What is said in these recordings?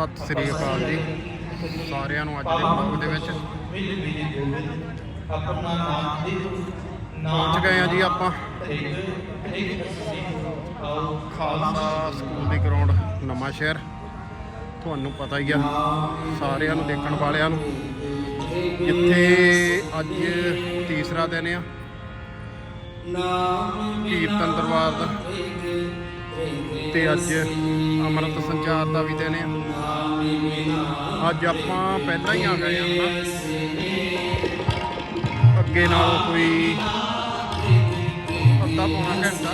ਸਤਿ ਸ੍ਰੀ ਅਕਾਲ ਜੀ। ਸਾਰਿਆਂ ਨੂੰ ਅੱਜ ਦੇ ਵਲੌਗ ਦੇ ਵਿੱਚ ਪਹੁੰਚ ਗਏ ਆ ਜੀ ਆਪਾਂ। ਖਾਲਸਾ ਸਕੂਲ ਦੀ ਗਰਾਊਂਡ ਨਵਾਂ ਸ਼ਹਿਰ। ਤੁਹਾਨੂੰ ਪਤਾ ਹੀ ਆ, ਸਾਰਿਆਂ ਨੂੰ ਦੇਖਣ ਵਾਲਿਆਂ ਨੂੰ। ਜਿੱਥੇ ਅੱਜ ਤੀਸਰਾ ਦਿਨ ਆ। ਕੀਰਤਨ ਦਰਬਾਰ ਦਾ। ਤੇ ਅੱਜ ਅੰਮ੍ਰਿਤ ਸੰਚਾਰ ਦਾ ਵੀ ਦਿਨ ਆ। ਅੱਜ ਆਪਾਂ ਪਹਿਲਾਂ ਹੀ ਆ ਗਏ ਹਾਂ ਅੱਗੇ ਨਾਲੋਂ ਕੋਈ ਅੱਧਾ ਪੌਣਾ ਘੰਟਾ।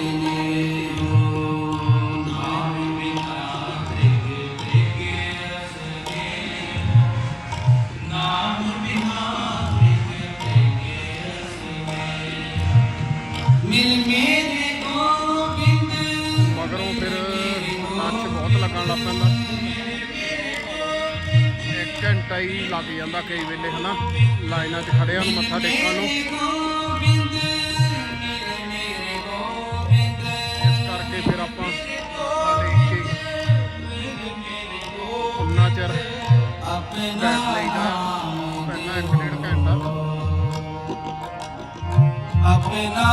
ਘੰਟਾ ਹੀ ਲੱਗ ਜਾਂਦਾ ਕਈ ਵੇਲੇ ਹਨਾ? ਲਾਈਨਾਂ 'ਚ ਖੜਿਆਂ ਨੂੰ ਮੱਥਾ ਟੇਕਣ ਨੂੰ। ਇਸ ਕਰਕੇ ਫਿਰ ਆਪਾਂ ਕੇ ਉਨਾ ਚਿਰ ਆਪਣਾ ਬੈਠ ਲਈਦਾ। ਪਹਿਲਾਂ ਇੱਕ ਡੇਢ ਘੰਟਾ। ਆਪਣਾ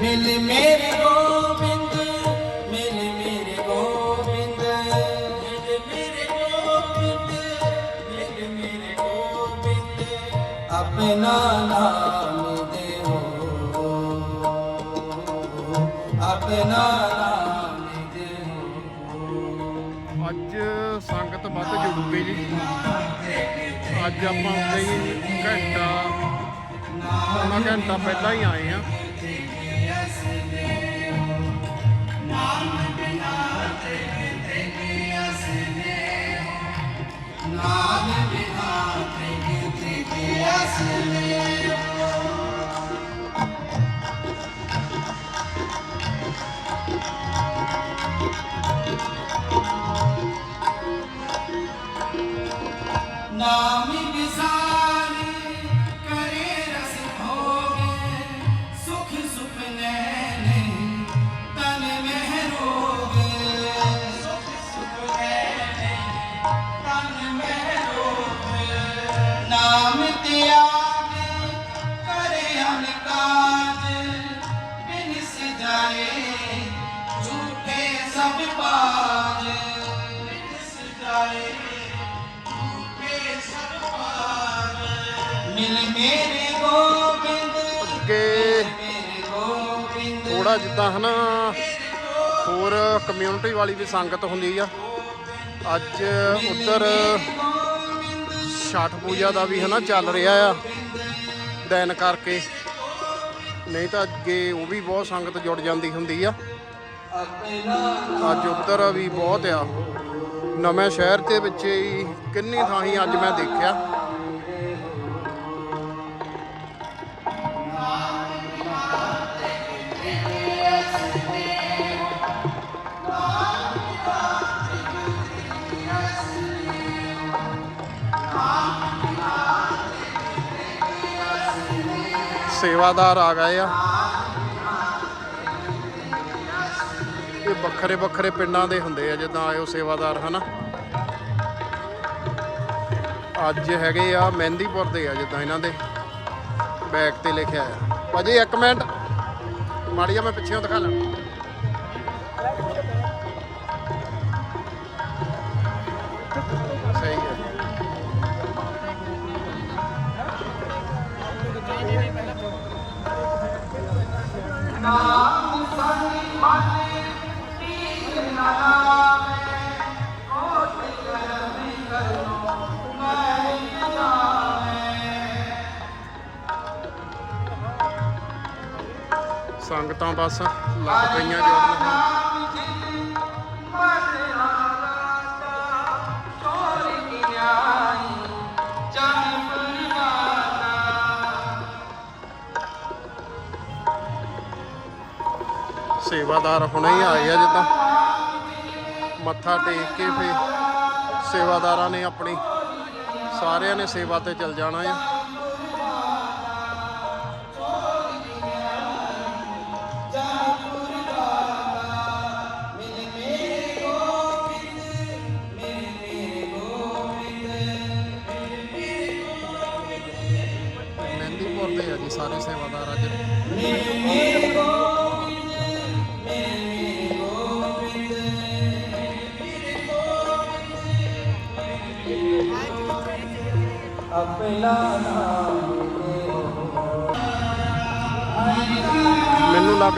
ਮਿਲ ਮੇਰੇ ਗੋਬਿੰਦ, ਮਿਲ ਮੇਰੇ ਗੋਬਿੰਦ। ਮਿਲ ਮੇਰੇ ਗੋਬਿੰਦ, ਮਿਲ ਮੇਰੇ ਗੋਬਿੰਦ। ਆਪਣਾ ਨਾਮ ਦੇਵੋ ਆਪਣਾ ਨਾਮ ਦੇਵੋ ਅੱਜ ਸੰਗਤ ਵੱਧ ਜੁੜੂਗੀ ਜੀ। ਅੱਜ ਆਪਾਂ ਉੱਤੇ ਘੰਟਾ, ਪੌਣਾ ਘੰਟਾ ਪਹਿਲਾਂ ਹੀ ਆਏ ਆ Name Vinatriki Tripiasile ਥੋੜਾ ਜਿੱਦਾਂ ਹਨਾ ਹੋਰ ਕਮਿਊਨਿਟੀ ਵਾਲੀ ਵੀ ਸੰਗਤ ਹੁੰਦੀ ਆ। ਅੱਜ ਉਧਰ ਛਠ ਪੂਜਾ ਦਾ ਵੀ ਹਨਾ ਚੱਲ ਰਿਹਾ ਆ ਦਿਨ ਕਰਕੇ। ਨਹੀਂ ਤਾਂ ਅੱਗੇ ਉਹ ਵੀ ਬਹੁਤ ਸੰਗਤ ਜੁੜ ਜਾਂਦੀ ਹੁੰਦੀ ਆ। ਅੱਜ ਉਧਰ ਵੀ ਬਹੁਤ ਆ। ਨਵੇਂ ਸ਼ਹਿਰ ਦੇ ਵਿੱਚ ਹੀ ਕਿੰਨੀ ਥਾਂਹੀ ਅੱਜ ਮੈਂ ਦੇਖਿਆ। ਸੇਵਾਦਾਰ ਆ ਗਏ ਆ। ਵੱਖਰੇ ਵੱਖਰੇ ਪਿੰਡਾਂ ਦੇ ਹੁੰਦੇ ਆ, ਜਿੱਦਾਂ ਆਇਓ ਸੇਵਾਦਾਰ, ਹਨਾ? ਅੱਜ ਹੈਗੇ ਆ ਮਹਿੰਦੀਪੁਰ ਦੇ ਆ, ਜਿੱਦਾਂ ਇਹਨਾਂ ਦੇ ਬੈਕ ਤੇ ਲਿਖਿਆ ਆ। ਭਾਜੀ, ਇੱਕ ਮਿੰਟ। ਮਾੜੀ ਜਿਹਾ ਮੈਂ ਪਿੱਛੇੋਂ ਦਿਖਾ ਲਾਂ। ਸੰਗਤਾਂ ਬਸ ਲੱਗ ਪਈਆਂ ਜੋੜਨ ਸੇਵਾਦਾਰ ਹੁਣੇ ਹੀ ਆਏ ਆ ਜਿੱਦਾਂ। ਮੱਥਾ ਟੇਕ ਕੇ ਫੇ ਸੇਵਾਦਾਰਾਂ ਨੇ ਆਪਣੀ ਸਾਰਿਆਂ ਨੇ ਸੇਵਾ ਤੇ ਚੱਲ ਜਾਣਾ ਆ।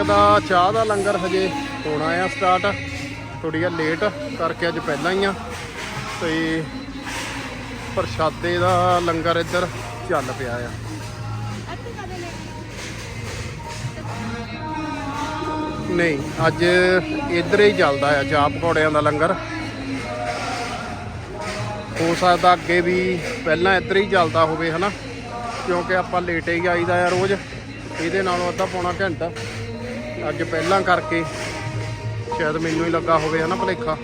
ਮੈਨੂੰ ਲੱਗਦਾ ਚਾਹ ਦਾ ਲੰਗਰ ਹਜੇ ਹੋਣਾ ਆ ਸਟਾਰਟ ਥੋੜੀ ਜਿਹਾ ਲੇਟ ਕਰਕੇ ਅੱਜ ਪਹਿਲਾਂ ਹੀ ਆ। ਤੇ ਪ੍ਰਸ਼ਾਦੇ ਦਾ ਲੰਗਰ ਇੱਧਰ ਚੱਲ ਪਿਆ ਆ। ਨਹੀਂ, ਅੱਜ ਇੱਧਰ ਹੀ ਚੱਲਦਾ ਆ ਚਾਹ ਪਕੌੜਿਆਂ ਦਾ ਲੰਗਰ। ਹੋ ਸਕਦਾ ਅੱਗੇ ਵੀ ਪਹਿਲਾਂ ਇੱਧਰ ਹੀ ਚੱਲਦਾ ਹੋਵੇ, ਹਨਾ? ਕਿਉਂਕਿ ਆਪਾਂ ਲੇਟ ਹੀ ਆਈਦਾ ਆ ਰੋਜ਼। ਇਹਦੇ ਨਾਲੋਂ ਅੱਧਾ ਪੌਣਾ ਘੰਟਾ। ਅੱਜ ਪਹਿਲਾਂ ਕਰਕੇ ਸ਼ਾਇਦ ਮੈਨੂੰ ਹੀ ਲੱਗਾ ਹੋਵੇ ਹਨਾ ਭਲੇਖਾ।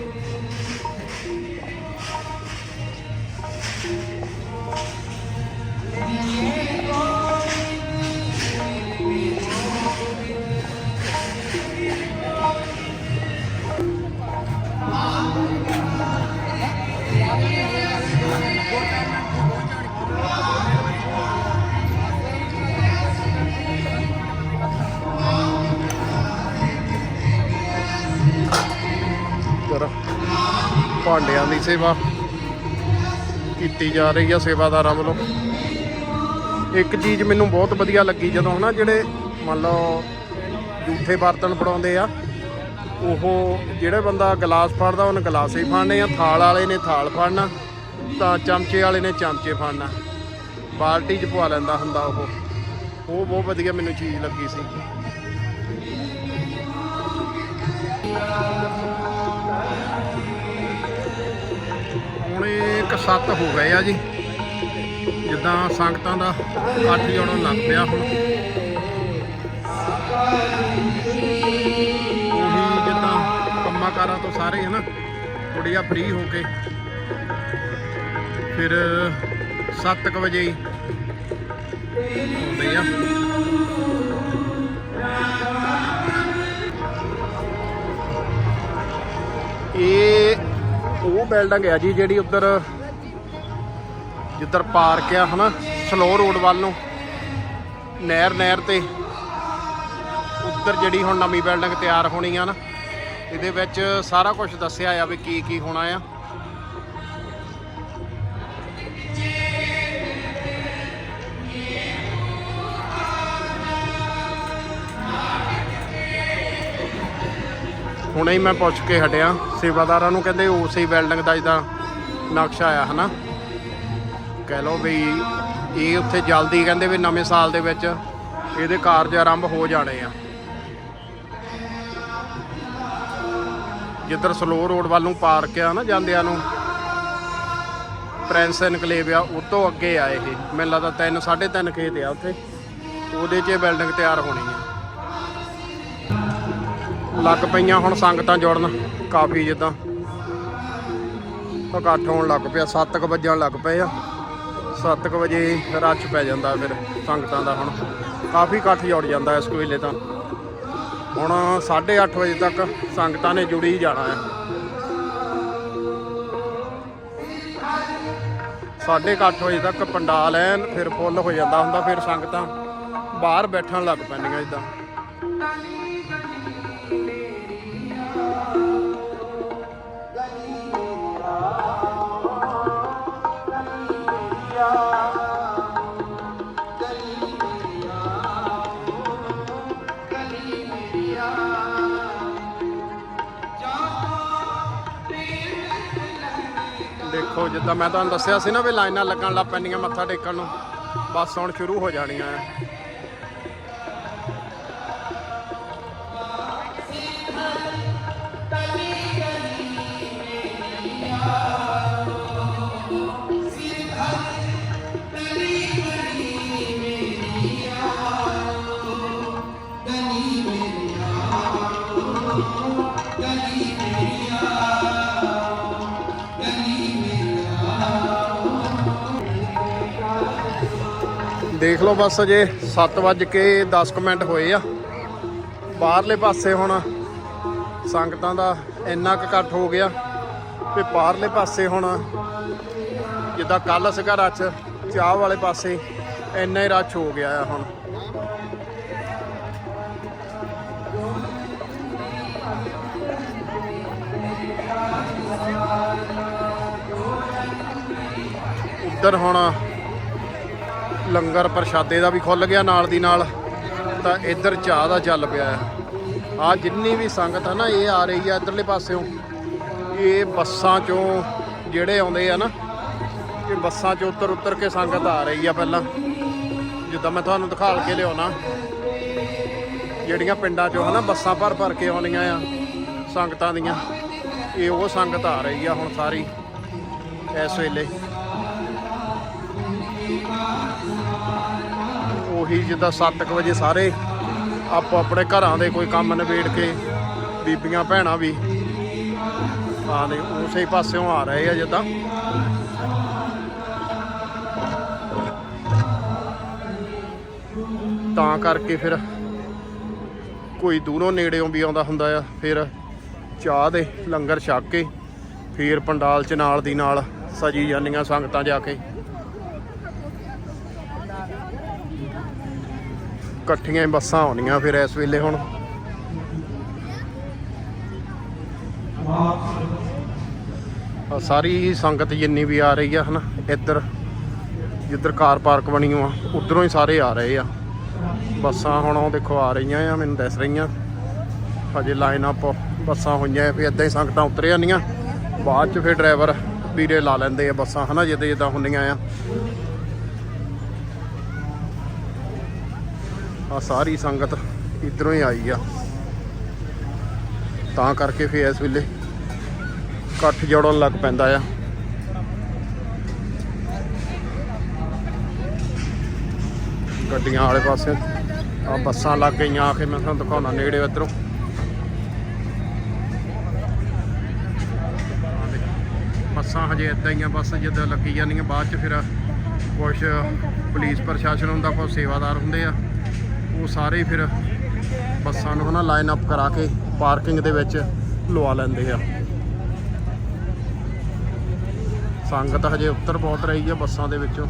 ਭਾਂਡਿਆਂ ਦੀ ਸੇਵਾ ਕੀਤੀ ਜਾ ਰਹੀ ਆ ਸੇਵਾਦਾਰਾਂ ਵੱਲੋਂ। ਇੱਕ ਚੀਜ਼ ਮੈਨੂੰ ਬਹੁਤ ਵਧੀਆ ਲੱਗੀ ਜਦੋਂ ਹਨਾ ਜਿਹੜੇ ਮੰਨ ਲਓ ਜੂਠੇ ਬਰਤਨ ਫੜਾਉਂਦੇ ਆ, ਉਹ ਜਿਹੜਾ ਬੰਦਾ ਗਲਾਸ ਫੜਦਾ, ਉਹਨੇ ਗਲਾਸ ਹੀ ਫੜਨੇ ਆ, ਥਾਲ ਵਾਲੇ ਨੇ ਥਾਲ ਫੜਨਾ, ਤਾਂ ਚਮਚੇ ਵਾਲੇ ਨੇ ਚਮਚੇ ਫੜਨਾ, ਬਾਲਟੀ 'ਚ ਪਵਾ ਲੈਂਦਾ ਹੁੰਦਾ ਉਹ। ਉਹ ਬਹੁਤ ਵਧੀਆ ਮੈਨੂੰ ਚੀਜ਼ ਲੱਗੀ ਸੀ। ਸੱਤ ਹੋ ਗਏ ਆ ਜੀ। ਜਿੱਦਾਂ ਸੰਗਤਾਂ ਦਾ ਅੱਠ ਜਣੋਂ ਲੱਗ ਪਿਆ ਹੁਣ। ਉਹੀ ਜਿੱਦਾਂ ਕੰਮਾਕਾਰਾਂ ਤੋਂ ਸਾਰੇ ਹਨਾ, ਕੁੜੀਆਂ ਫ੍ਰੀ ਹੋ ਕੇ। ਫਿਰ 7:00 ਵਜੇ ਹੀ ਹੁੰਦੇ ਆ। ਇਹ ਉਹ ਬਿਲਡਿੰਗ ਗਿਆ ਜੀ, ਜਿਹੜੀ ਉੱਧਰ ਜਿੱਧਰ ਪਾਰਕ ਆ, ਹਨਾ, ਸਲੋ ਰੋਡ ਵੱਲ ਨੂੰ, ਨਹਿਰ ਨਹਿਰ ਤੇ। ਉੱਧਰ ਜਿਹੜੀ ਹੁਣ ਨਵੀਂ ਬਿਲਡਿੰਗ ਤਿਆਰ ਹੋਣੀ ਆ ਨਾ, ਇਹਦੇ ਵਿੱਚ ਸਾਰਾ ਕੁਝ ਦੱਸਿਆ ਆ ਵੀ ਕੀ ਕੀ ਹੋਣਾ ਆ। ਹੁਣੇ ਹੀ ਮੈਂ ਪੁੱਛ ਕੇ ਹਟਿਆ, ਸੇਵਾਦਾਰਾਂ ਨੂੰ ਕਹਿੰਦੇ ਉਸੇ ਬਿਲਡਿੰਗ ਦਾ ਜਿਹਦਾ ਨਕਸ਼ਾ ਆ, ਹਨਾ। ਕਹਿ ਲਓ ਵੀ ਇਹ ਉੱਥੇ ਜਲਦੀ ਕਹਿੰਦੇ ਵੀ ਨਵੇਂ ਸਾਲ ਦੇ ਵਿੱਚ ਇਹਦੇ ਕਾਰਜ ਆਰੰਭ ਹੋ ਜਾਣੇ ਆ। ਜਿੱਧਰ ਸਲੋ ਰੋਡ ਵੱਲ ਨੂੰ ਪਾਰਕ ਆ ਨਾ ਜਾਂਦਿਆਂ ਨੂੰ, ਪ੍ਰਿੰਸ ਇਨਕਲੇਵ ਆ, ਉਹ ਤੋਂ ਅੱਗੇ ਆ ਇਹ। ਮੈਨੂੰ ਲੱਗਦਾ 3 3.5 ਖੇਤ ਆ ਉੱਥੇ। ਉਹਦੇ 'ਚ ਬਿਲਡਿੰਗ ਤਿਆਰ ਹੋਣੀ ਆ। ਲੱਗ ਪਈਆਂ ਹੁਣ ਸੰਗਤਾਂ ਜੁੜਨ, ਕਾਫੀ ਜਿੱਦਾਂ। ਇਕੱਠ ਹੋਣ ਲੱਗ ਪਿਆ 7:00 ਵੱਜਣ ਲੱਗ ਪਏ ਆ। 7:00 ਵਜੇ ਰਸ਼ ਪੈ ਜਾਂਦਾ ਫਿਰ ਸੰਗਤਾਂ ਦਾ ਹੁਣ। ਕਾਫੀ ਇਕੱਠ ਜੁੜ ਜਾਂਦਾ ਇਸ ਵੇਲੇ ਤਾਂ। ਹੁਣ 8:30 ਵਜੇ ਤੱਕ ਸੰਗਤਾਂ ਨੇ ਜੁੜੀ ਹੀ ਜਾਣਾ ਹੈ। ਸਾਢੇ ਕੁ ਅੱਠ ਵਜੇ ਤੱਕ ਪੰਡਾਲ ਐਨ ਫਿਰ ਫੁੱਲ ਹੋ ਜਾਂਦਾ ਹੁੰਦਾ, ਫਿਰ ਸੰਗਤਾਂ ਬਾਹਰ ਬੈਠਣ ਲੱਗ ਪੈਂਦੀਆਂ ਇਦਾਂ ਦੇਖੋ, ਜਿੱਦਾਂ ਮੈਂ ਤੁਹਾਨੂੰ ਦੱਸਿਆ ਸੀ ਨਾ ਵੀ ਲਾਈਨਾਂ ਲੱਗਣ ਲੱਗ ਪੈਂਦੀਆਂ ਮੱਥਾ ਟੇਕਣ ਨੂੰ, ਬਸ ਹੁਣ ਸ਼ੁਰੂ ਹੋ ਜਾਣੀਆਂ ਆ ਦੇਖ ਲਓ ਬਸ ਅਜੇ 7 ਵੱਜ ਕੇ 10 ਕੁ ਮਿੰਟ ਹੋਏ ਆ। ਬਾਹਰਲੇ ਪਾਸੇ ਹੁਣ ਸੰਗਤਾਂ ਦਾ ਇੰਨਾ ਕੁ ਇਕੱਠ ਹੋ ਗਿਆ ਤੇ ਬਾਹਰਲੇ ਪਾਸੇ ਹੁਣ ਜਿੱਦਾਂ ਕੱਲ ਸੀਗਾ ਰੱਛ ਚਾਹ ਵਾਲੇ ਪਾਸੇ ਇੰਨਾ ਹੀ ਰੱਛ ਹੋ ਗਿਆ ਆ ਹੁਣ। ਉੱਧਰ ਹੁਣ ਲੰਗਰ ਪ੍ਰਸ਼ਾਦੇ ਦਾ ਵੀ ਖੁੱਲ ਗਿਆ ਨਾਲ ਦੀ ਨਾਲ। ਤਾਂ ਇੱਧਰ ਚਾਹ ਦਾ ਚੱਲ ਪਿਆ ਹੈ। ਆ ਜਿੰਨੀ ਵੀ ਸੰਗਤ ਹੈ ਨਾ, ਇਹ ਆ ਰਹੀ ਆ ਇੱਧਰਲੇ ਪਾਸਿਓਂ। ਇਹ ਬੱਸਾਂ ਚੋਂ ਜਿਹੜੇ ਆਉਂਦੇ ਆ ਨਾ, ਇਹ ਬੱਸਾਂ ਚੋਂ ਉੱਤਰ ਉੱਤਰ ਕੇ ਸੰਗਤ ਆ ਰਹੀ ਆ ਪਹਿਲਾਂ। ਜਿੱਦਾਂ ਮੈਂ ਤੁਹਾਨੂੰ ਦਿਖਾਲ ਕੇ ਲਿਆਉਣਾ। ਜਿਹੜੀਆਂ ਪਿੰਡਾਂ ਚੋਂ ਹਨਾ, ਬੱਸਾਂ ਭਰ ਭਰ ਕੇ ਆਉਂਦੀਆਂ ਆ, ਸੰਗਤਾਂ ਦੀਆਂ। ਇਹ ਉਹ ਸੰਗਤ ਆ ਰਹੀ ਆ ਹੁਣ ਸਾਰੀ ਇਸ ਵੇਲੇ। ਉਹੀ ਜਿੱਦਾਂ 7:00 ਵਜੇ ਸਾਰੇ ਆਪੋ ਆਪਣੇ ਘਰਾਂ ਦੇ ਕੋਈ ਕੰਮ ਨਿਬੇੜ ਕੇ ਬੀਬੀਆਂ ਭੈਣਾਂ ਵੀ ਆ ਦੇ ਉਸੇ ਪਾਸਿਓਂ ਆ ਰਹੇ ਆ ਜਿੱਦਾਂ। ਤਾਂ ਕਰਕੇ ਫਿਰ ਕੋਈ ਦੂਰੋਂ ਨੇੜਿਓਂ ਵੀ ਆਉਂਦਾ ਹੁੰਦਾ ਆ, ਫਿਰ ਚਾਹ ਦੇ ਲੰਗਰ ਛਕ ਕੇ ਫਿਰ ਪੰਡਾਲ ਚ ਨਾਲ ਦੀ ਨਾਲ ਸਜੀ ਜਾਂਦੀਆਂ ਸੰਗਤਾਂ ਜਾ ਕੇ। ਇਕੱਠੀਆਂ ਬੱਸਾਂ ਆਉਣੀਆਂ ਫਿਰ ਇਸ ਵੇਲੇ ਹੁਣ। ਆਹ ਸਾਰੀ ਸੰਗਤ ਜਿੰਨੀ ਵੀ ਆ ਰਹੀ ਆ, ਹਨਾ, ਇੱਧਰ, ਜਿੱਧਰ ਕਾਰ ਪਾਰਕ ਬਣੀ ਆ ਉਧਰੋਂ ਹੀ ਸਾਰੇ ਆ ਰਹੇ ਆ। ਬੱਸਾਂ ਹੁਣ ਉਹ ਦੇਖੋ ਆ ਰਹੀਆਂ ਆ, ਮੈਨੂੰ ਦੱਸ ਰਹੀਆਂ। ਹਜੇ ਲਾਈਨ ਅਪ ਬੱਸਾਂ ਹੋਈਆਂ ਵੀ ਇਦਾਂ ਹੀ ਸੰਗਤਾਂ ਉਤਰ ਜਾਂਦੀਆਂ। ਬਾਅਦ ਚ ਫਿਰ ਡਰਾਈਵਰ ਵੀਰੇ ਲਾ ਲੈਂਦੇ ਆ ਬੱਸਾਂ, ਹਨਾ, ਜਿੱਦਾਂ ਜਿੱਦਾਂ ਹੁੰਦੀਆਂ ਆ। ਆ ਸਾਰੀ ਸੰਗਤ ਇਧਰੋਂ ਹੀ ਆਈ ਆ। ਤਾਂ ਕਰਕੇ ਫੇ ਇਸ ਵੇਲੇ ਇਕੱਠ ਜੋੜਨ ਲੱਗ ਪੈਂਦਾ ਆ। ਗੱਡੀਆਂ ਵਾਲੇ ਪਾਸੇ ਆ ਬੱਸਾਂ ਲੱਗ ਗਈਆਂ ਆ ਕੇ ਮੈਂ ਤੁਹਾਨੂੰ ਦਿਖਾਉਣਾ ਨੇੜੇ ਇਧਰੋਂ। ਬੱਸਾਂ ਹਜੇ ਇਦਾਂ ਹੀ ਆ, ਬੱਸ ਜਦੋਂ ਲੱਗੀ ਜਾਂਦੀਆਂ, ਬਾਅਦ ਚ ਫਿਰ ਕੁਝ ਪੁਲਿਸ ਪ੍ਰਸ਼ਾਸਨ ਹੁੰਦਾ ਕੁਝ ਸੇਵਾਦਾਰ ਹੁੰਦੇ ਆ। ਉਹ ਸਾਰੇ ਫਿਰ ਬੱਸਾਂ ਨੂੰ ਹਨਾ ਲਾਈਨ ਅਪ ਕਰਾ ਕੇ ਪਾਰਕਿੰਗ ਦੇ ਵਿੱਚ ਲਵਾ ਲੈਂਦੇ ਆ। ਸੰਗਤ ਹਜੇ ਉੱਤਰ ਬਹੁਤ ਰਹੀ ਆ ਬੱਸਾਂ ਦੇ ਵਿੱਚੋਂ।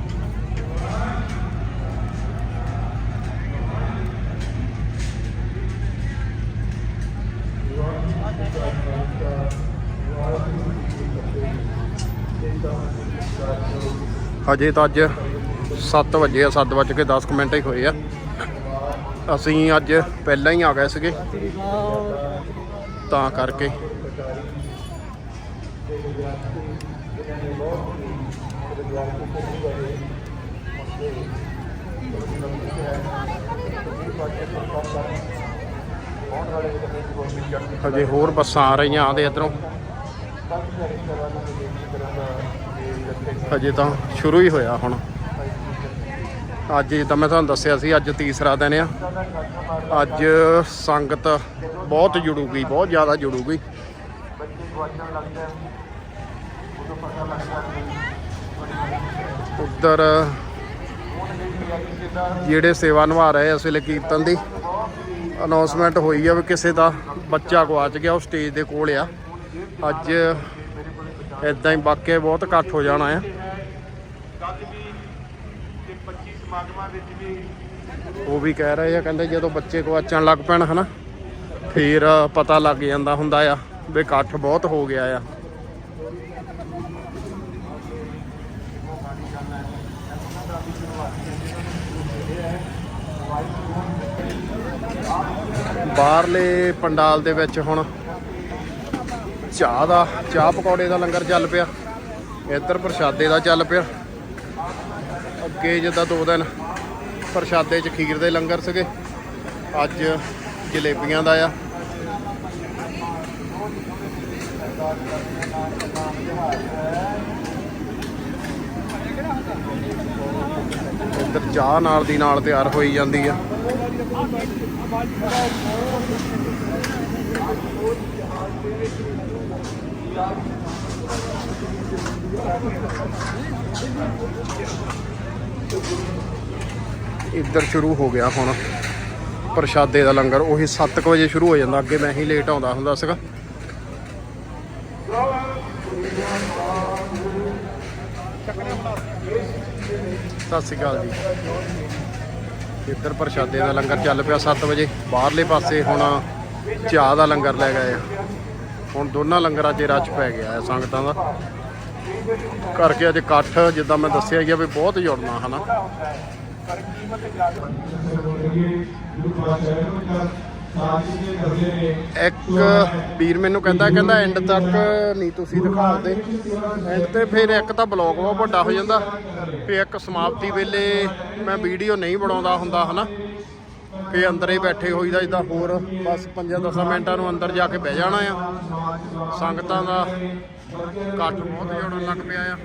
ਹਜੇ ਤਾਂ ਅੱਜ 7 ਵਜੇ ਆ 7 ਵਜੇ ਕੇ 10 ਕੁ ਮਿੰਟ ਹੀ ਹੋਏ ਆ। ਅਸੀਂ ਅੱਜ ਪਹਿਲਾਂ ਹੀ ਆ ਗਏ ਸੀਗੇ। ਤਾਂ ਕਰਕੇ। ਹਜੇ ਹੋਰ ਬੱਸਾਂ ਆ ਰਹੀਆਂ ਆਦੇ ਇਧਰੋਂ। ਹਜੇ ਤਾਂ ਸ਼ੁਰੂ ਹੀ ਹੋਇਆ ਹੁਣ। ਅੱਜ ਜਿੱਦਾਂ ਮੈਂ ਤੁਹਾਨੂੰ ਦੱਸਿਆ ਸੀ, ਅੱਜ ਤੀਸਰਾ ਦਿਨ ਆ। ਅੱਜ ਸੰਗਤ ਬਹੁਤ ਜੁੜੂਗੀ, ਬਹੁਤ ਜ਼ਿਆਦਾ ਜੁੜੂਗੀ। ਉੱਧਰ ਜਿਹੜੇ ਸੇਵਾ ਨਿਭਾ ਰਹੇ ਇਸ ਵੇਲੇ ਕੀਰਤਨ ਦੀ ਅਨਾਉਂਸਮੈਂਟ ਹੋਈ ਆ ਵੀ ਕਿਸੇ ਦਾ ਬੱਚਾ ਗਵਾਚ ਗਿਆ, ਉਹ ਸਟੇਜ ਦੇ ਕੋਲ ਆ। ਅੱਜ ਇਦਾਂ ਹੀ ਵਾਕਿਆ ਬਹੁਤ ਇਕੱਠ ਹੋ ਜਾਣਾ ਆ। ਉਹ ਵੀ ਕਹਿ ਰਹੇ ਆ, ਕਹਿੰਦੇ ਜਦੋਂ ਬੱਚੇ ਗਵਾਚਣ ਲੱਗ ਪੈਣ, ਹਨਾ, ਫਿਰ ਪਤਾ ਲੱਗ ਜਾਂਦਾ ਹੁੰਦਾ ਆ ਵੀ ਇਕੱਠ ਬਹੁਤ ਹੋ ਗਿਆ ਆ। ਬਾਹਰਲੇ ਪੰਡਾਲ ਦੇ ਵਿੱਚ ਹੁਣ ਚਾਹ ਦਾ, ਚਾਹ ਪਕੌੜੇ ਦਾ ਲੰਗਰ ਚੱਲ ਪਿਆ, ਇੱਧਰ ਪ੍ਰਸ਼ਾਦੇ ਦਾ ਚੱਲ ਪਿਆ। ਅੱਗੇ ਜਿੱਦਾਂ ਦੋ ਦਿਨ ਪ੍ਰਸ਼ਾਦੇ 'ਚ ਖੀਰ ਦੇ ਲੰਗਰ ਸੀਗੇ, ਅੱਜ ਜਲੇਬੀਆਂ ਦਾ ਆ। ਇੱਧਰ ਚਾਹ ਨਾਲ ਦੀ ਨਾਲ ਤਿਆਰ ਹੋਈ ਜਾਂਦੀ ਆ। ਇੱਧਰ ਸ਼ੁਰੂ ਹੋ ਗਿਆ ਹੁਣ। ਪ੍ਰਸ਼ਾਦੇ ਦਾ ਲੰਗਰ, ਉਹੀ 7 ਵਜੇ ਸ਼ੁਰੂ ਹੋ ਜਾਂਦਾ, ਅੱਗੇ ਮੈਂ ਹੀ ਲੇਟ ਆਉਂਦਾ ਹੁੰਦਾ ਸੀਗਾ। ਸਤਿ ਸ਼੍ਰੀ ਅਕਾਲ ਜੀ। ਇੱਧਰ ਪ੍ਰਸ਼ਾਦੇ ਦਾ ਲੰਗਰ ਚੱਲ ਪਿਆ 7 ਵਜੇ। ਬਾਹਰਲੇ ਪਾਸੇ ਹੁਣ ਚਾਹ ਦਾ ਲੰਗਰ ਲੈ ਗਏ ਆ। ਹੁਣ ਦੋਨਾਂ ਲੰਗਰਾਂ 'ਚ ਰਚ ਪੈ ਗਿਆ ਹੈ ਸੰਗਤਾਂ ਦਾ। ਕਰਕੇ ਅੱਜ ਇਕੱਠ, ਜਿੱਦਾਂ ਮੈਂ ਦੱਸਿਆ ਗਿਆ ਵੀ ਬਹੁਤ ਜੁੜਨਾ, ਹਨਾ। ਇੱਕ ਵੀਰ ਮੈਨੂੰ ਕਹਿੰਦਾ ਕਹਿੰਦਾ ਐਂਡ ਤੱਕ ਨਹੀਂ ਤੁਸੀਂ ਦਿਖਾਉਂਦੇ। ਐਂਡ ਤੇ ਫਿਰ ਇੱਕ ਤਾਂ ਬਲੌਗ ਬਹੁਤ ਵੱਡਾ ਹੋ ਜਾਂਦਾ ਫਿਰ ਇੱਕ ਸਮਾਪਤੀ ਵੇਲੇ ਮੈਂ ਵੀਡੀਓ ਨਹੀਂ ਬਣਾਉਂਦਾ ਹੁੰਦਾ, ਹਨਾ। ਫੇ ਅੰਦਰ ਹੀ ਬੈਠੇ ਹੋਈਦਾ ਜਿੱਦਾਂ ਹੋਰ ਬਸ 5-10 ਮਿੰਟਾਂ ਨੂੰ ਅੰਦਰ ਜਾ ਕੇ ਬਹਿ ਜਾਣਾ ਆ। ਸੰਗਤਾਂ ਦਾ ਇਕੱਠ ਬਹੁਤ ਜੁੜਨ ਲੱਗ ਪਿਆ ਆ।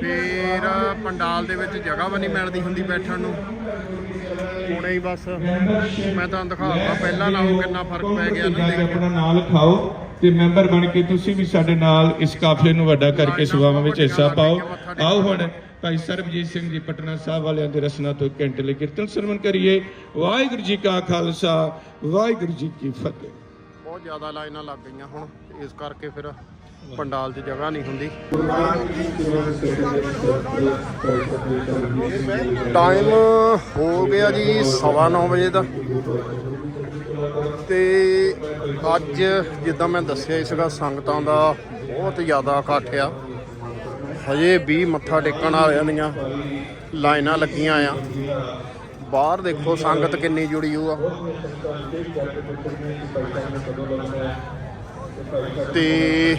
ਫੇਰ ਪੰਡਾਲ ਦੇ ਵਿੱਚ ਜਗ੍ਹਾ ਵੀ ਨਹੀਂ ਮਿਲਦੀ ਹੁੰਦੀ ਬੈਠਣ ਨੂੰ। ਹੁਣੇ ਹੀ ਬਸ ਮੈਂ ਤੁਹਾਨੂੰ ਦਿਖਾਉਂਦਾ ਪਹਿਲਾਂ ਨਾਲੋਂ ਕਿੰਨਾ ਫ਼ਰਕ ਪੈ ਗਿਆ ਨਾ ਕੇ ਆਪਣਾ ਨਾਂ ਲਿਖਾਓ ਤੇ ਮੈਂਬਰ ਬਣ ਕੇ ਤੁਸੀਂ ਵੀ ਸਾਡੇ ਨਾਲ ਇਸ ਕਾਫਲੇ ਨੂੰ ਵੱਡਾ ਕਰਕੇ ਸੇਵਾਵਾਂ ਵਿੱਚ ਹਿੱਸਾ ਪਾਓ। ਆਓ ਹੁਣ ਭਾਈ ਸਰਬਜੀਤ ਸਿੰਘ ਜੀ ਪਟਨਾ ਸਾਹਿਬ ਵਾਲਿਆਂ ਦੇ ਰਸਨਾ ਤੋਂ ਇੱਕ ਘੰਟੇ ਲਈ ਕੀਰਤਨ ਸਰਵਣ ਕਰੀਏ। ਵਾਹਿਗੁਰੂ ਜੀ ਕਾ ਖਾਲਸਾ, ਵਾਹਿਗੁਰੂ ਜੀ ਕੀ ਫਤਿਹ। ਬਹੁਤ ਜ਼ਿਆਦਾ ਲਾਈਨਾਂ ਲੱਗ ਗਈਆਂ ਹੁਣ, ਇਸ ਕਰਕੇ ਫਿਰ ਪੰਡਾਲ 'ਚ ਜਗ੍ਹਾ ਨਹੀਂ ਹੁੰਦੀ। ਟਾਈਮ ਹੋ ਗਿਆ ਜੀ ਸਵਾ ਨੌ ਵਜੇ ਦਾ। ਤੇ ਅੱਜ ਜਿੱਦਾਂ ਮੈਂ ਦੱਸਿਆ ਹੀ ਸੀਗਾ, ਸੰਗਤਾਂ ਦਾ ਬਹੁਤ ਜ਼ਿਆਦਾ ਇਕੱਠ ਆ। ਹਜੇ ਵੀ ਮੱਥਾ ਟੇਕਣ ਵਾਲਿਆਂ ਦੀਆਂ ਲਾਈਨਾਂ ਲੱਗੀਆਂ ਆ। ਬਾਹਰ ਦੇਖੋ ਸੰਗਤ ਕਿੰਨੀ ਜੁੜੀ ਹੋਈ ਤੇ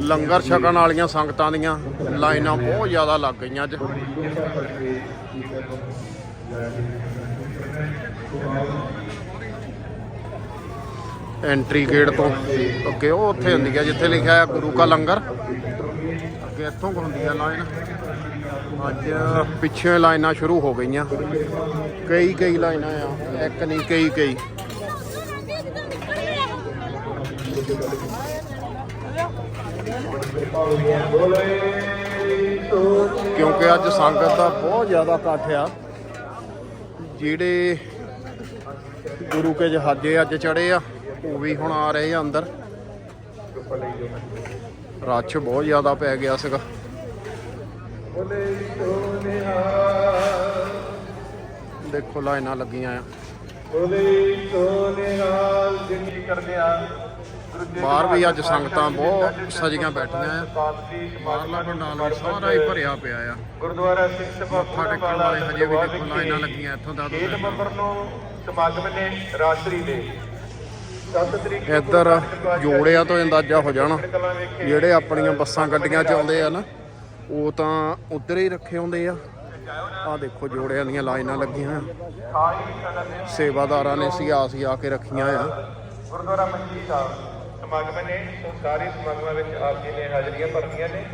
ਲੰਗਰ ਛਕਣ ਵਾਲੀਆਂ ਸੰਗਤਾਂ ਦੀਆਂ ਲਾਈਨਾਂ ਬਹੁਤ ਜ਼ਿਆਦਾ ਲੱਗ ਗਈਆਂ ਅੱਜ। ਐਂਟਰੀ ਗੇਟ ਤੋਂ ਓਕੇ ਉਹ ਉੱਥੇ ਹੁੰਦੀ ਹੈ ਜਿੱਥੇ ਲਿਖਿਆ ਹੈ ਗੁਰੂ ਕਾ ਲੰਗਰ। ਅੱਗੇ ਇੱਥੋਂ ਕੁ ਹੁੰਦੀ ਹੈ ਲਾਈਨ। ਅੱਜ ਪਿੱਛੇ ਲਾਈਨਾਂ ਸ਼ੁਰੂ ਹੋ ਗਈਆਂ। ਕਈ ਕਈ ਲਾਈਨਾਂ ਆ, ਇੱਕ ਨਹੀਂ, ਕਈ ਕਈ। ਕਿਉਂਕਿ ਅੱਜ ਸੰਗਤ ਦਾ ਬਹੁਤ ਜ਼ਿਆਦਾ ਇਕੱਠ ਆ। ਜਿਹੜੇ ਗੁਰੂ ਕੇ ਜਹਾਜ਼ੇ ਅੱਜ ਚੜੇ ਆ, ਉਹ ਵੀ ਹੁਣ ਆ ਰਹੇ ਆ ਅੰਦਰ। ਰੱਛ ਬਹੁਤ ਜ਼ਿਆਦਾ ਪੈ ਗਿਆ ਸੀਗਾ। ਦੇਖੋ ਲਾਈਨਾਂ ਲੱਗੀਆਂ ਆ। ਬਾਹਰ ਵੀ ਅੱਜ ਸੰਗਤਾਂ ਬਹੁਤ ਸਜੀਆਂ ਬੈਠੀਆਂ ਆ। ਬਾਹਰਲਾ ਪੰਡਾਲ ਸਾਰਾ ਹੀ ਭਰਿਆ ਪਿਆ ਆ। ਗੁਰਦੁਆਰਾ ਸਿੰਘ ਸਭਾ ਮੱਥਾ ਵਾਲੇ ਹਜੇ ਵੀ ਦੇਖੋ ਲਾਈਨਾਂ ਲੱਗੀਆਂ ਇੱਥੋਂ ਦਾ 6 ਨਵੰਬਰ ਨੂੰ ਸਮਾਗਮ ਨੇ ਰਾਤਰੀ ਦੇ। ਇੱਧਰ ਜੋੜਿਆਂ ਤੋਂ ਅੰਦਾਜ਼ਾ ਹੋ ਜਾਣਾ। ਜਿਹੜੇ ਆਪਣੀਆਂ ਬੱਸਾਂ ਗੱਡੀਆਂ ਚ ਆਉਂਦੇ ਆ ਨਾ ਉਹ ਤਾਂ ਉੱਧਰ ਹੀ ਰੱਖੇ ਹੁੰਦੇ ਆ। ਆਹ ਦੇਖੋ ਜੋੜਿਆਂ ਦੀਆਂ ਲਾਈਨਾਂ ਲੱਗੀਆਂ ਆ। ਸੇਵਾਦਾਰਾਂ ਨੇ ਸਿਆ ਸਿਆ ਕੇ ਰੱਖੀਆਂ ਆ। ਗੁਰਦੁਆਰਾ ਮੰਜੀ ਸਾਹਿਬ ਸਮਾਗਮ ਨੇ ਸਾਰੇ ਸਮਾਗਮਾਂ ਵਿੱਚ ਆਪ ਜੀ ਨੇ ਹਾਜ਼ਰੀਆਂ ਭਰਨੀਆਂ ਨੇ।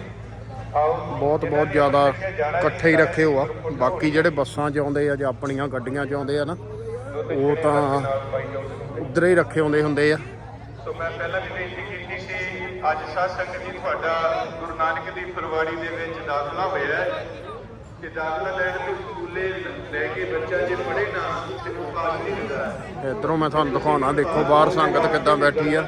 ਬਹੁਤ ਬਹੁਤ ਜ਼ਿਆਦਾ ਇਕੱਠੇ ਹੀ ਰੱਖੇ ਹੋਆ। ਬਾਕੀ ਜਿਹੜੇ ਬੱਸਾਂ 'ਚ ਆਉਂਦੇ ਆ ਜਾਂ ਆਪਣੀਆਂ ਗੱਡੀਆਂ 'ਚ ਆਉਂਦੇ ਆ ਨਾ ਉਹ ਤਾਂ ਉੱਧਰ ਹੀ ਰੱਖੇ ਹੁੰਦੇ ਹੁੰਦੇ ਆ ਸੋ ਮੈਂ ਪਹਿਲਾਂ ਵੀ ਬੇਨਤੀ ਕੀਤੀ ਸੀ ਅੱਜ ਸਾਧ ਸੰਗਤ ਜੀ ਤੁਹਾਡਾ ਗੁਰੂ ਨਾਨਕ ਦੀ ਫਰਵਾੜੀ ਦੇ ਵਿੱਚ ਦਾਖਲਾ ਹੋਇਆ ਹੈ ਕਿ ਦਾਖਲਾ ਲੈਣ ਤੋਂ ਸਕੂਲੇ ਲੈ ਕੇ ਬੱਚਾ ਜੇ ਪੜ੍ਹੇ ਨਾ ਤੇ ਉਹ ਕਾਜ ਨਹੀਂ ਹੁੰਦਾ ਇਧਰੋਂ ਮੈਂ ਤੁਹਾਨੂੰ ਦਿਖਾਉਣਾ ਦੇਖੋ ਬਾਹਰ ਸੰਗਤ ਕਿੱਦਾਂ ਬੈਠੀ ਆ।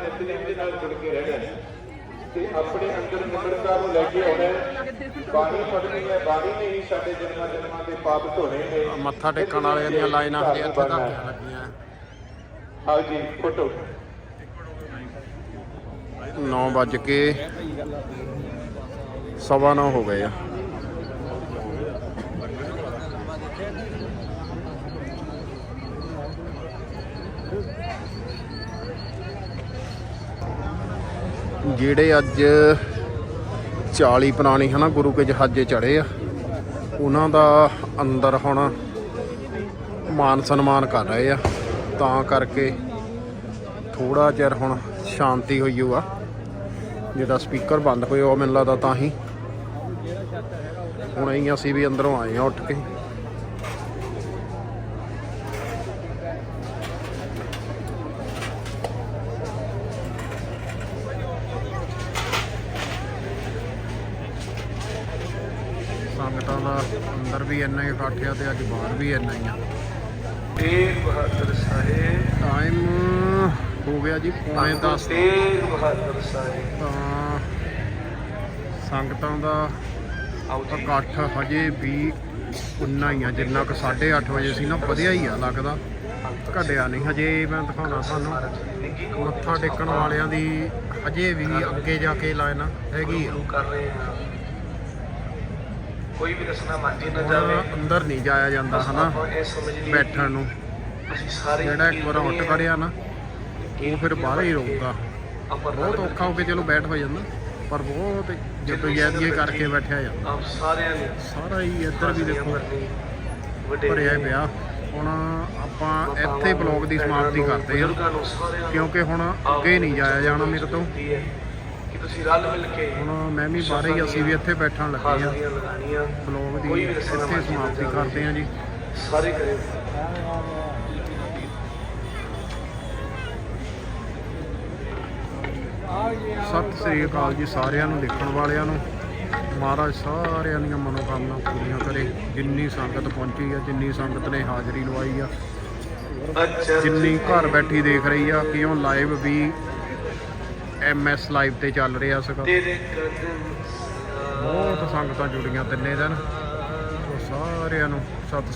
ਤੇ ਆਪਣੇ ਅੰਦਰ ਨਿਮਰਤਾ ਨੂੰ ਲੈ ਕੇ ਆਉਣਾ। ਬਾਣੀ ਪੜ੍ਹਨੀ ਹੈ ਬਾਣੀ ਨੇ ਹੀ ਸਾਡੇ ਜਨਮਾਂ ਜਨਮਾਂ ਦੇ ਪਾਪ ਧੋਣੇ ਨੇ। ਮੱਥਾ ਟੇਕਣ ਵਾਲਿਆਂ ਦੀਆਂ ਲਾਈਨਾਂ ਹਜੇ ਇੱਥੇ ਤੱਕ ਲੱਗੀਆਂ। ਆਓ ਜੀ ਫੋਟੋ। 9 ਵੱਜ ਕੇ ਸਵਾ ਨੌ ਹੋ ਗਏ ਆ। ਜਿਹੜੇ ਅੱਜ 40 ਪੁਰਾਣੀ ਹਨਾ ਗੁਰੂ ਕੇ ਜਹਾਜ਼ੇ ਚੜੇ ਆ। ਉਹਨਾਂ ਦਾ ਅੰਦਰ ਹੁਣ ਮਾਨ ਸਨਮਾਨ ਕਰ ਰਹੇ ਆ। ਤਾਂ ਕਰਕੇ ਥੋੜਾ ਚਿਰ ਹੁਣ ਸ਼ਾਂਤੀ ਹੋਈ ਓ ਆ। ਸਪੀਕਰ ਬੰਦ ਹੋਇਆ ਉਹ ਮੈਨੂੰ ਲੱਗਦਾ ਤਾਂ ਹੀ। ਹੁਣ ਹੀ ਅਸੀਂ ਵੀ ਅੰਦਰੋਂ ਆਏ ਆ ਉੱਠ ਕੇ ਸੰਗਤਾਂ ਦਾ ਅੰਦਰ ਇਕੱਠ ਆ ਤੇ ਅੱਜ ਬਾਹਰ ਵੀ ਇੰਨਾ ਹੀ ਆ। ਤੇਗ ਬਹਾਦਰ ਸਾਹਿਬ। ਟਾਈਮ ਹੋ ਗਿਆ ਜੀ ਪੌਣੇ 10 ਤੇਗ ਬਹਾਦਰ ਸਾਹਿਬ। ਤਾਂ ਸੰਗਤਾਂ ਦਾ ਇਕੱਠ ਹਜੇ ਵੀ ਉਨਾ ਹੀ ਆ ਜਿੰਨਾ ਕੁ 8:30 ਵਜੇ ਸੀ ਨਾ ਵਧਿਆ ਹੀ ਆ ਲੱਗਦਾ। ਘਟਿਆ ਨਹੀਂ ਹਜੇ ਮੈਂ ਦਿਖਾਉਣਾ ਤੁਹਾਨੂੰ। ਮੱਥਾ ਟੇਕਣ ਵਾਲਿਆਂ ਦੀ ਹਜੇ ਵੀ ਅੱਗੇ ਜਾ ਕੇ ਲਾਈਨ ਹੈਗੀ ਆ। ਕਰ ਰਹੇ ਹਾਂ ਕੋਈ ਵੀ ਰਸਨਾ ਮੰਜੀ ਨਾ ਜਾਵੇ। ਅੰਦਰ ਨਹੀਂ ਜਾਇਆ ਜਾਂਦਾ ਹਨਾ? ਬੈਠਣ ਨੂੰ। ਅਸੀਂ ਸਾਰੇ ਜਿਹੜਾ ਇੱਕ ਵਾਰ ਉੱਠ ਖੜਿਆ ਨਾ ਉਹ ਫਿਰ ਬਾਹਰ ਹੀ ਰਹੂਗਾ ਬਹੁਤ ਔਖਾ ਹੋ ਕੇ ਚਲੋ ਬੈਠ ਹੋ ਜਾਂਦਾ ਪਰ ਬਹੁਤ ਜਦੋਜਹਿਦੀ ਕਰਕੇ ਬੈਠਿਆ ਜਾਂਦਾ। ਆਪ ਸਾਰਿਆਂ ਨੇ ਸਾਰਾ ਹੀ ਇੱਧਰ ਵੀ ਦੇਖੋ ਭਰਿਆ ਪਿਆ। ਹੁਣ ਆਪਾਂ ਇੱਥੇ ਬਲੌਗ ਦੀ ਸਮਾਪਤੀ ਕਰਦੇ ਹਾਂ। ਕਿਉਂਕਿ ਹੁਣ ਅੱਗੇ ਨਹੀਂ ਜਾਇਆ ਜਾਣਾ ਮੇਰੇ ਤੋਂ। ਤੁਸੀਂ ਰਲ ਮਿਲ ਕੇ ਹੁਣ ਮੈਂ ਵੀ ਬਾਹਰ ਹੀ ਅਸੀਂ ਵੀ ਇੱਥੇ ਬੈਠਣ ਲੱਗੇ ਆ ਲਗਾਣੀਆਂ ਬਲੌਗ ਦੀ ਇੱਥੇ ਸਮਾਪਤੀ। ਕਰਦੇ ਹਾਂ ਜੀ। ਸਾਰੇ ਕਰੇ। ਸਤਿ ਸ੍ਰੀ ਅਕਾਲ ਜੀ ਸਾਰਿਆਂ ਨੂੰ ਦੇਖਣ ਵਾਲਿਆਂ ਨੂੰ। ਮਹਾਰਾਜ ਸਾਰਿਆਂ ਦੀਆਂ ਮਨੋਕਾਮਨਾ ਪੂਰੀਆਂ ਕਰੇ। ਜਿੰਨੀ ਸੰਗਤ ਪਹੁੰਚੀ ਆ ਜਿੰਨੀ ਸੰਗਤ ਨੇ ਹਾਜ਼ਰੀ ਲਵਾਈ ਆ। ਅੱਛਾ। ਜਿੰਨੀ ਘਰ ਬੈਠੀ ਦੇਖ ਰਹੀ ਆ ਕਿਉਂ ਲਾਈਵ ਵੀ ਐਮਐਸ ਲਾਈਵ ਤੇ ਚੱਲ ਰਿਹਾ ਸੀਗਾ। ਬਹੁਤ ਸੰਗਤਾਂ ਜੁੜੀਆਂ ਤਿੰਨੇ ਦਿਨ। ਸੋ ਸਾਰਿਆਂ ਨੂੰ ਸਤਿ